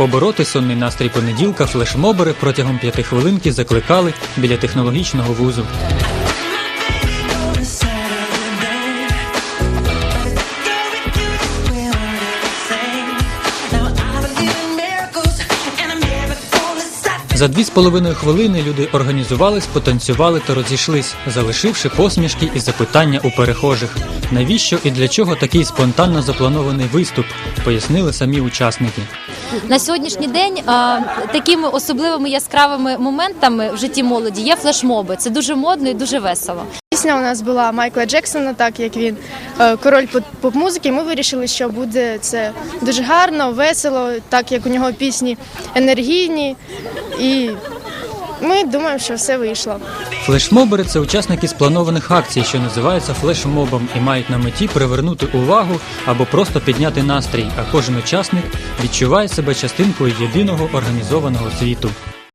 Побороти сонний настрій понеділка флешмобери протягом п'яти хвилинки закликали біля технологічного вузу. За дві з половиною хвилини люди організувались, потанцювали та розійшлись, залишивши посмішки і запитання у перехожих. Навіщо і для чого такий спонтанно запланований виступ, пояснили самі учасники. На сьогоднішній день такими особливими яскравими моментами в житті молоді є флешмоби. Це дуже модно і дуже весело. Пісня у нас була Майкла Джексона, так як він е, король поп- поп-музики. Ми вирішили, що буде це дуже гарно, весело, так як у нього пісні енергійні. І ми думаємо, що все вийшло. Флешмобери це учасники спланованих акцій, що називаються флешмобом, і мають на меті привернути увагу або просто підняти настрій. А кожен учасник відчуває себе частинкою єдиного організованого світу.